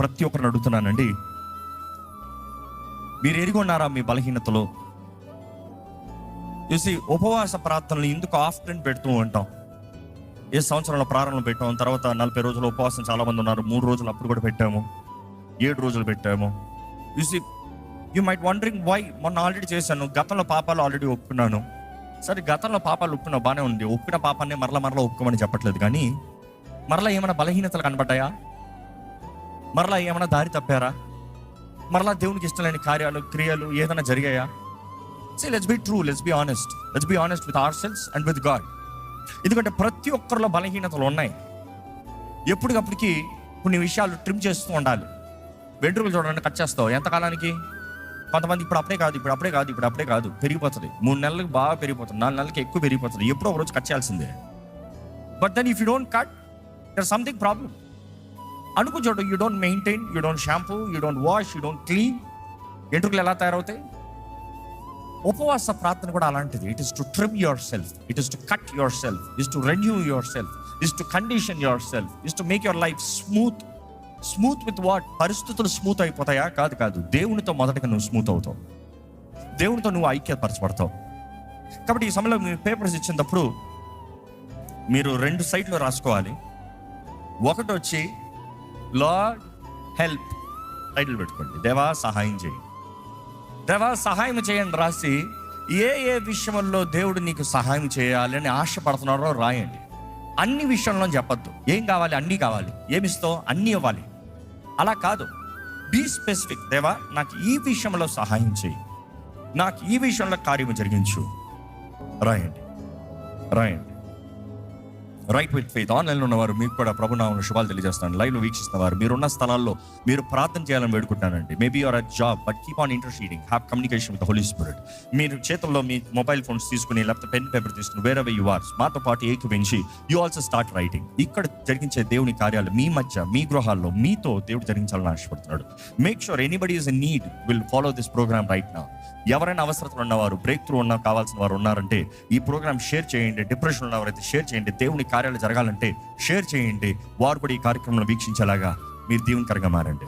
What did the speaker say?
ప్రతి ఒక్కరిని అడుగుతున్నానండి. మీరు ఎరిగి మీ బలహీనతలో? చూసి ఉపవాస ప్రార్థనలు ఎందుకు ఆఫ్టర్న్ పెడుతూ ఉంటాం? ఏ సంవత్సరంలో ప్రారంభం పెట్టాము తర్వాత నలభై రోజులు ఉపవాసం చాలామంది ఉన్నారు మూడు రోజులు అప్పుడు కూడా పెట్టాము ఏడు రోజులు పెట్టాము. చూసి యూ మైట్ వండరింగ్ వై మొన్న ఆల్రెడీ చేశాను గతంలో పాపాలు ఆల్రెడీ ఒప్పుకున్నాను. సరే గతంలో పాపాలు ఒప్పుకున్నా బాగానే ఉంది ఒప్పిన పాపాన్ని మరల మరల ఒప్పుకోమని చెప్పట్లేదు కానీ మరలా ఏమైనా బలహీనతలు కనబడ్డాయా? మరలా ఏమైనా దారి తప్పారా? మరలా దేవునికి ఇష్టం లేని కార్యాలు క్రియలు ఏదైనా జరిగాయా? Say let's be true let's be honest let's be honest with ourselves and with God ఎందుకంటే ప్రతి ఒక్కరిలో బలహీనతలు ఉన్నాయి. ఎప్పటికప్పటికి కొన్ని విషయాలు ట్రిమ్ చేస్తూ ఉండాలి. వెంట్రుకలు చూడండి కట్ చేస్తావు. ఎంతకాలానికి కొంతమంది ఇప్పుడు అప్పుడే కాదు ఇప్పుడు అప్పుడే కాదు ఇప్పుడు అప్పుడే కాదు. పెరిగిపోతుంది. మూడు నెలలకు బాగా పెరిగిపోతుంది. నాలుగు నెలలకి ఎక్కువ పెరిగిపోతుంది. ఎప్పుడో ఒక రోజు కట్ చేయాల్సిందే. But then if you don't cut there something problem అనుకు చూడు you don't maintain you don't shampoo you don't wash you don't clean ఎంట్రుకలు ఎలా తయారవుతాయి? ఉపవాస ప్రార్థన కూడా అలాంటిది. It is to trim yourself it is to cut yourself is to renew yourself is to condition yourself is to make your life smooth smooth with what పరిస్థితులు smooth అయిపోతాయా? కాదు కాదు. దేవునితో మొదటగా నువ్వు స్మూత్ అవుతావు. దేవునితో నువ్వు ఐక్యపరచబడతావు. కాబట్టి ఈ సమయంలో మీరు పేపర్స్ ఇచ్చినప్పుడు మీరు రెండు సైట్లు రాసుకోవాలి. ఒకటి వచ్చి లార్డ్ హెల్ప్. టైటిల్ పెట్టుకోండి. దేవా సహాయం చేయండి. దేవా సహాయం చేయండి రాసి ఏ ఏ విషయంలో దేవుడు నీకు సహాయం చేయాలి అని ఆశపడుతున్నారో రాయండి. అన్ని విషయంలో చెప్పొద్దు. ఏం కావాలి? అన్నీ కావాలి. ఏమిస్తావు అన్నీ ఇవ్వాలి. అలా కాదు. బీ స్పెసిఫిక్ దేవా నాకు ఈ విషయంలో సహాయం చేయి. నాకు ఈ విషయంలో కార్యము జరిగించు. రాయండి. రాయండి. రైట్ విత్ ఫెయిత్ ఆన్లైన్లో ఉన్నవారు మీకు కూడా ప్రభునామను శుభాలు తెలియజేస్తాను. లైవ్లో వీక్షిస్తున్న వారు మీరున్న స్థలాల్లో మీరు ప్రార్థన చేయాలని వేడుకుంటానండి maybe your uh job but keep on interceding have communication with Holy Spirit మీరు చేతుల్లో మీ మొబైల్ ఫోన్స్ తీసుకుని లేకపోతే పెన్ పేపర్ తీసుకుని వేరే యు ఆర్ మాతో పాటు ఏకీవించి యూ ఆల్సో స్టార్ట్ రైటింగ్ ఇక్కడ జరిగించే దేవుని కార్యాలు మీ మధ్య మీ గృహాల్లో మీతో దేవుడు జరిగించాలని ఆశపడుతున్నాడు. Make sure anybody is need will follow this program right నా ఎవరైనా అవసరతలు ఉన్నవారు బ్రేక్ త్రూ ఉన్న కావాల్సిన వారు ఉన్నారంటే ఈ ప్రోగ్రామ్ షేర్ చేయండి డిప్రెషన్ ఉన్నవారైతే షేర్ చేయండి దేవుని కార్యాలు జరగాలంటే షేర్ చేయండి. వారు కూడా ఈ కార్యక్రమంలో వీక్షించేలాగా మీరు దీవెనకరంగా మారండి.